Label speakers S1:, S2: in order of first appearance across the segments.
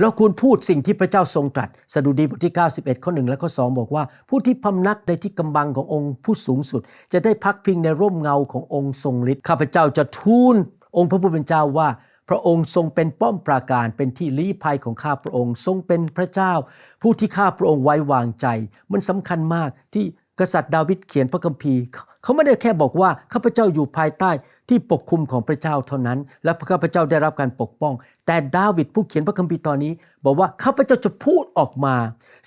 S1: เราควรพูดสิ่งที่พระเจ้าทรงตรัสสดุดีบทที่ 91 ข้อ 1 และข้อ 2 บอกว่า ผู้ที่พำนักในที่กำบังขององค์ผู้สูงสุด จะได้พักพิงในร่มเงาขององค์ทรงฤทธิ์ข้าพเจ้าจะทูลองค์พระผู้เป็นเจ้าว่า พระองค์ทรงเป็นป้อมปราการเป็นที่ลี้ภัยของข้าพระองค์ ทรงเป็นพระเจ้า ผู้ที่ข้าพระองค์ไว้วางใจ มันสำคัญมากที่ กษัตริย์ดาวิดเขียนพระคัมภีร์ เขาไม่ได้แค่บอกว่าข้าพเจ้าอยู่ภายใต้ที่ปกคุมของพระเจ้าเท่านั้น และข้าพเจ้าได้รับการปกป้อง แต่ดาวิดผู้เขียนพระคัมภีร์ตอนนี้ บอกว่าข้าพเจ้าจะพูดออกมา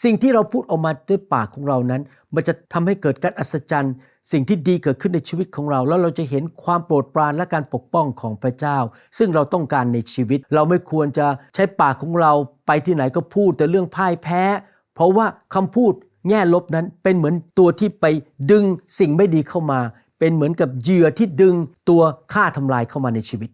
S1: สิ่งที่เราพูดออกมาด้วยปากของเรานั้น มันจะทำให้เกิดการอัศจรรย์ สิ่งที่ดีเกิดขึ้นในชีวิตของเรา แล้วเราจะเห็นความโปรดปรานและการปกป้องของพระเจ้า ซึ่งเราต้องการในชีวิต เราไม่ควรจะใช้ปากของเราไปที่ไหนก็พูดแต่เรื่องพ่ายแพ้ เพราะว่าคำพูด แง่ลบนั้นเป็นเหมือนตัวที่ไปดึงสิ่งไม่ดีเข้ามา เป็นเหมือนกับเหยื่อที่ดึงตัวฆ่าทำลายเข้ามาในชีวิต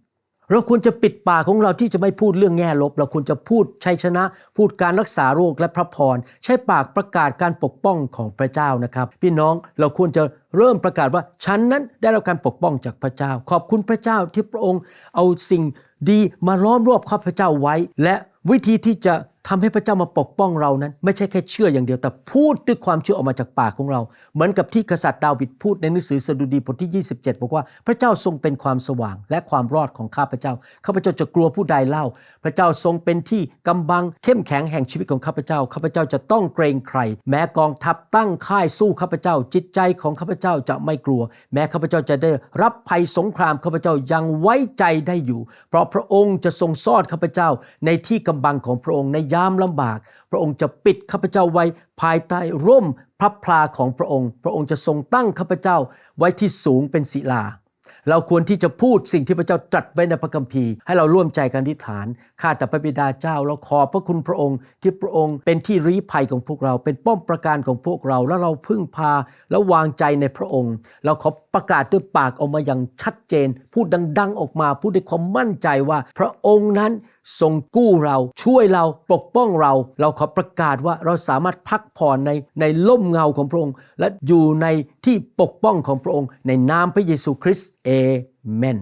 S1: เราควรจะปิดปากของเราที่จะไม่พูดเรื่องแง่ลบ เราควรจะพูดชัยชนะ พูดการรักษาโรคและพระพร ใช้ปากประกาศการปกป้องของพระเจ้านะครับ พี่น้องเราควรจะเริ่มประกาศว่าฉันนั้นได้รับการปกป้องจากพระเจ้า ขอบคุณพระเจ้าที่พระองค์เอาสิ่งดีมาล้อมรอบข้าพเจ้าไว้ และวิธีที่จะ ทำให้พระเจ้ามาปกป้องเรานั้น ไม่ใช่แค่เชื่ออย่างเดียวแต่พูดด้วยความเชื่อออกมาจากปากของเรา เหมือนกับที่กษัตริย์ดาวิดพูดในหนังสือสดุดีบทที่ 27 บอกว่าพระเจ้าทรงเป็นความสว่างและความรอดของข้าพเจ้าข้าพเจ้าจะกลัวผู้ใดเล่า พระเจ้าทรงเป็นที่กำบังเข้มแข็งแห่งชีวิตของข้าพเจ้าข้าพเจ้าจะต้องเกรงใคร แม้กองทัพตั้งค่ายสู้ข้าพเจ้า จิตใจของข้าพเจ้าจะไม่กลัว แม้ข้าพเจ้าจะได้รับภัยสงครามข้าพเจ้ายังไว้ใจได้อยู่ เพราะพระองค์จะทรงซ่อนข้าพเจ้าในที่กำบังของพระองค์ในยามลำบาก พระองค์จะปิดข้าพเจ้าไว้ภายใต้ร่มพระพลาของพระองค์ พระองค์จะทรงตั้งข้าพเจ้าไว้ที่สูงเป็นศิลา เราควรที่จะพูดสิ่งที่พระเจ้าตรัสไว้ในพระคัมภีร์ให้เราร่วมใจกันอธิษฐานข้าแต่พระบิดาเจ้าเราขอบพระคุณพระองค์ ที่พระองค์เป็นที่รีภัยของพวกเรา เป็นป้อมประการของพวกเรา แล้วเราพึ่งพาและวางใจในพระองค์ เราขอประกาศด้วยปากออกมาอย่างชัดเจน พูดดัง ๆ ออกมาพูดด้วยความมั่นใจว่า พระองค์นั้นทรงกู้เราช่วยเราปกป้องเรา เราขอประกาศว่าเราสามารถพักผ่อนในในล่มเงาของพระองค์ และอยู่ในที่ปกป้องของพระองค์ ในนามพระเยซูคริสต์เอเมน